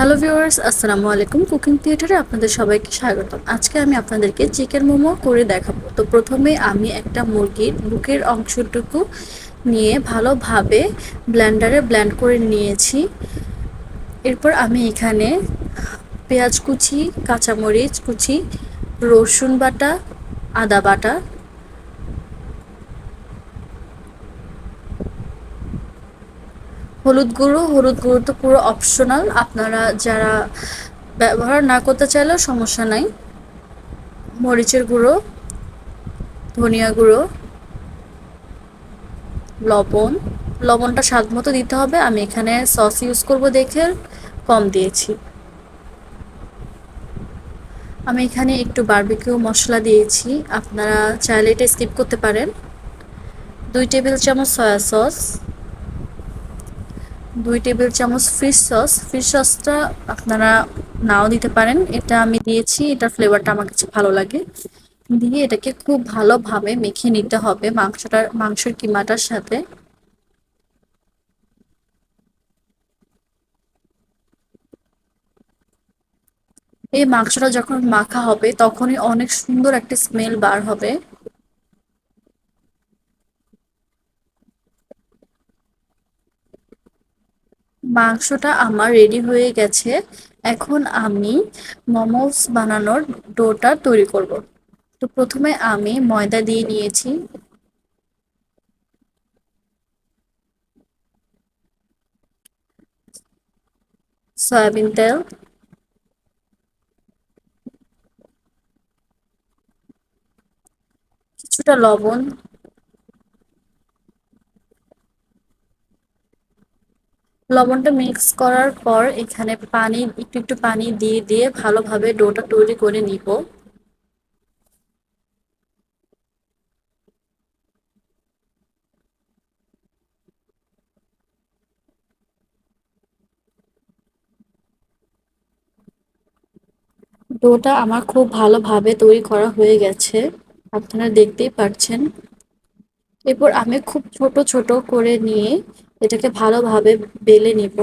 Hello viewers আসসালামু আলাইকুম। Cooking থিয়েটারে আপনাদের সবাইকে স্বাগতম। আজকে আমি আপনাদেরকে চিকেন মোমো করে দেখাবো। তো প্রথমে আমি একটা মুরগির বুকের অংশটুকু নিয়ে ভালোভাবে ব্ল্যান্ডারে ব্ল্যান্ড করে নিয়েছি। এরপর আমি এখানে পেঁয়াজ কুচি, কাঁচামরিচ কুচি, রসুন বাটা, আদা বাটা হলুদ গুঁড়ো হলুদ গুঁড়ো তো পুরো অপশনাল আপনারা যারা ব্যবহার না করতে চাইলেও সমস্যা নাই। মরিচের গুঁড়ো, ধনিয়া গুঁড়ো, লবণ। লবণটা স্বাদ মতো দিতে হবে। আমি এখানে সস ইউজ করব দেখে কম দিয়েছি। আমি এখানে একটু বারবিকিউ মশলা দিয়েছি। আপনারা চাইলে এটা স্কিপ করতে পারেন। দুই টেবিল চামচ সয়া সস দুই টেবিল চামচ ফিশ সস ফিশ সসটা আপনারা নাও দিতে পারেন। এটা আমি দিয়েছি। এটার ফ্লেভারটা আমার কাছে ভালো লাগে। দিয়ে এটাকে খুব ভালোভাবে মেখে নিতে হবে মাংসটার মাংসের কিমাটার সাথে। এই মাংসটা যখন মাখা হবে, তখনই অনেক সুন্দর একটা স্মেল বার হবে। মাংসটা আমার রেডি হয়ে গেছে। এখন আমি মোমোস বানানোর ডোটা তৈরি করব। তো প্রথমে আমি ময়দা দিয়ে নিয়েছি। সয়াবিন তেল। কিছুটা লবণ। লবণটা মিক্স করার পর এখানে পানি, একটু একটু পানি দিয়ে দিয়ে ভালোভাবে ডোটা তৈরি করে নিব। ডোটা আমার খুব ভালোভাবে তৈরি করা হয়ে গেছে, আপনারা দেখতেই পাচ্ছেন এরপর আমি খুব ছোট ছোট করে নিয়ে এটাকে ভালোভাবে বেলে নিব।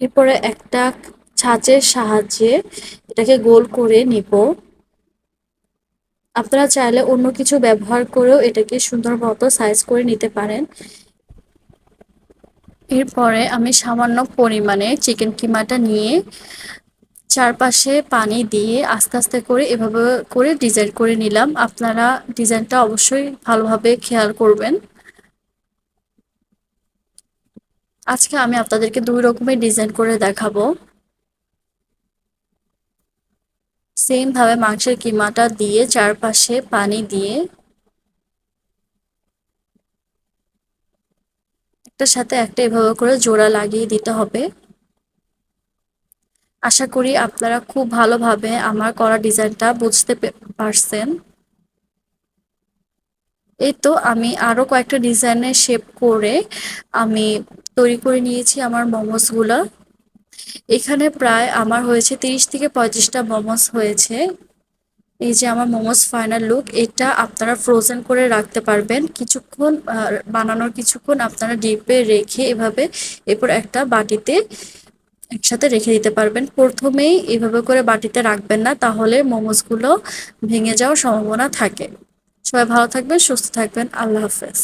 এরপরে একটা ছাঁচের সাহায্যে এটাকে গোল করে নিব। আপনারা চাইলে অন্য কিছু ব্যবহার করেও এটাকে সুন্দর মতো সাইজ করে নিতে পারেন। এরপরে আমি সামান্য পরিমাণে চিকেন কিমাটা নিয়ে চারপাশে পানি দিয়ে আস্তে আস্তে করে এভাবে করে ডিজাইন করে নিলাম। আপনারা ডিজাইনটা অবশ্যই ভালোভাবে খেয়াল করবেন। আজকে আমি আপনাদেরকে দুই রকমের ডিজাইন করে দেখাবো। সেম ভাবে মাংসের কিমাটা দিয়ে চারপাশে পানি দিয়ে একটার সাথে একটা এভাবে করে জোড়া লাগিয়ে দিতে হবে। আশা করি আপনারা খুব ভালোভাবে আমার করা ডিজাইনটা বুঝতে পারছেন। এই তো আমি আরও কয়েকটা ডিজাইনের শেপ করে আমি তৈরি করে নিয়েছি আমার মোমোসগুলো। এখানে প্রায় আমার হয়েছে তিরিশ থেকে পঁয়ত্রিশটা মোমোস হয়েছে। এই যে আমার মোমোস ফাইনাল লুক এটা আপনারা ফ্রোজেন করে রাখতে পারবেন। কিছুক্ষণ বানানোর কিছুক্ষণ আপনারা ডিপে রেখে এভাবে এরপর একটা বাটিতে একসাথে রেখে দিতে পারবেন। প্রথমেই এভাবে করে বাটিতে রাখবেন না, তাহলে মোমোসগুলো ভেঙে যাওয়ার সম্ভাবনা থাকে। সবাই ভালো থাকবেন, সুস্থ থাকবেন। আল্লাহ হাফেজ।